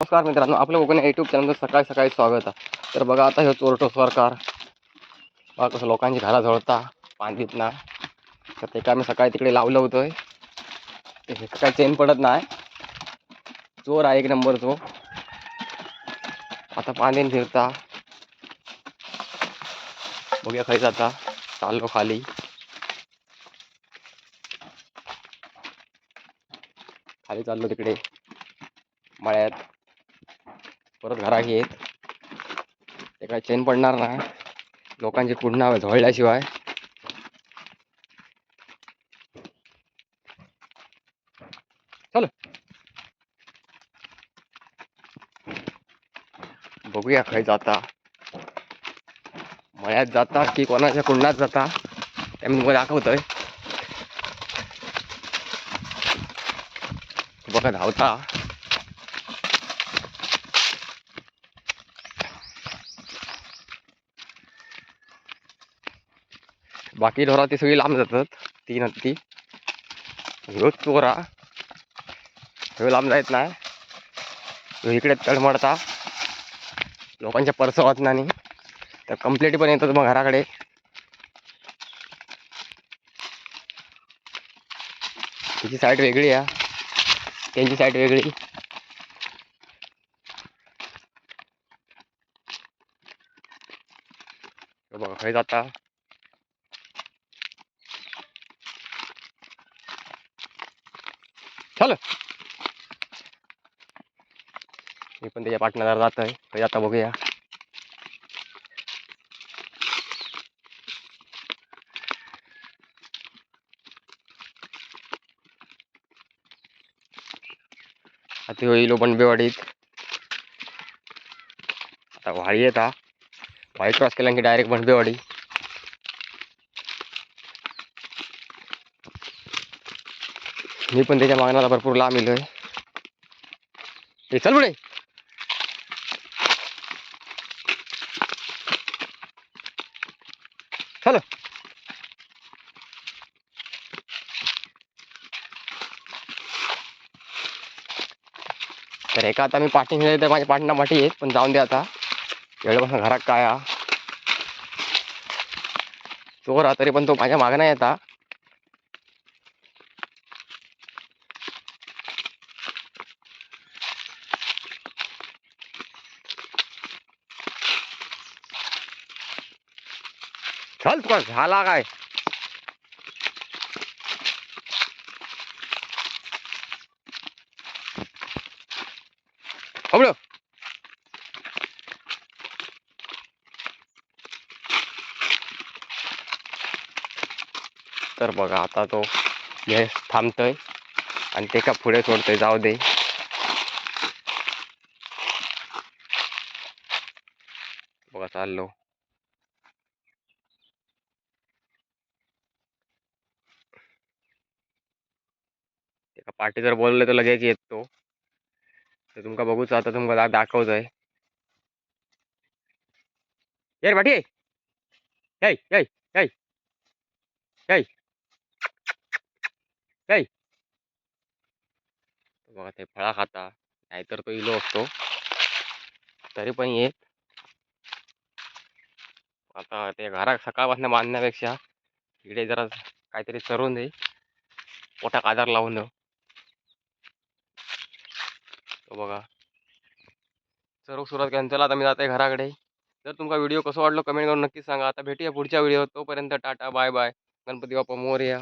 नमस्कार मित्रांनो आपल्या कोकणी यूट्यूब चॅनलचं सकाळी सकाळी स्वागत आहे. तर बघा आता हे चोरटो सरकार बघा कसं लोकांची घरा झळता पांदीत ना तर ते काय मी सकाळी तिकडे लावलं होतं. ते हे काय चेन पडत नाही. चोर आहे एक नंबर चो आता पांदीन फिरता. बघूया खाली जाता. चाललो खाली. खाली चाललो तिकडे. मळ्यात. परत घरा येत. ते काय चेन पडणार नाही. लोकांची कुडणं झळल्याशिवाय चल. बघूया खाली जाता. मळ्यात जाता की कोणाच्या कुंडात जाता ते मी तुम्हाला दाखवतोय. बघा धावता. बाकी ढोरा ती सगळी लांब जातात. ती नक्की ह्यो चोरा ह्यो लांब जायत ना ह्यो इकडे तडमडता लोकांच्या पर्स वाचना नाही तर कंप्लेंट पण येतात मग घराकडे. तिची साईड वेगळी आहे. त्यांची साईड वेगळी. बघा खय जाता. चल. मी पण त्याच्या पाटणाला जात आहे आता बघूया. आता होईल बनबेवाडीत आता वाडी येता. वाडी क्रॉस केला की डायरेक्ट बनबेवाडी मी पण त्याच्या मागण्याला भरपूर लांब येलो आहे चल पुढे. चल. तर एका आता मी पाठी नेले तर माझ्या पाठीना पाठी येत पण जाऊन दे आता. एवढं घरात काय हा? चोर हा तरी पण तो माझ्या मागं नाही येता चल तुला झाला काय हबळ तर बघा आता तो हे थांबतोय आणि ते का पुढे सोडतोय जाऊ दे बघा चाललो एका पार्टी जर बोलले तर लगेच येतो. तर तुमका बघूच आता तुमका दा दाखवतोय. ये रे पाठी येय येय येय येय येय बघा ते फळा खाता. नाहीतर तो इलो असतो. तरी पण येत आता ते घरा सकाळपासून बांधण्यापेक्षा इकडे जरा काहीतरी चरून दे. पोटाक आधार लावून देऊ. तो बघा. सर्व सुरुवात केली. चला आता मी जाते घराकडे. जर तुमचा व्हिडिओ कसा वाटलो कमेंट करून नक्की सांगा. आता भेटूया पुढच्या व्हिडिओ. तोपर्यंत टाटा बाय बाय. गणपती बाप्पा मोर्या.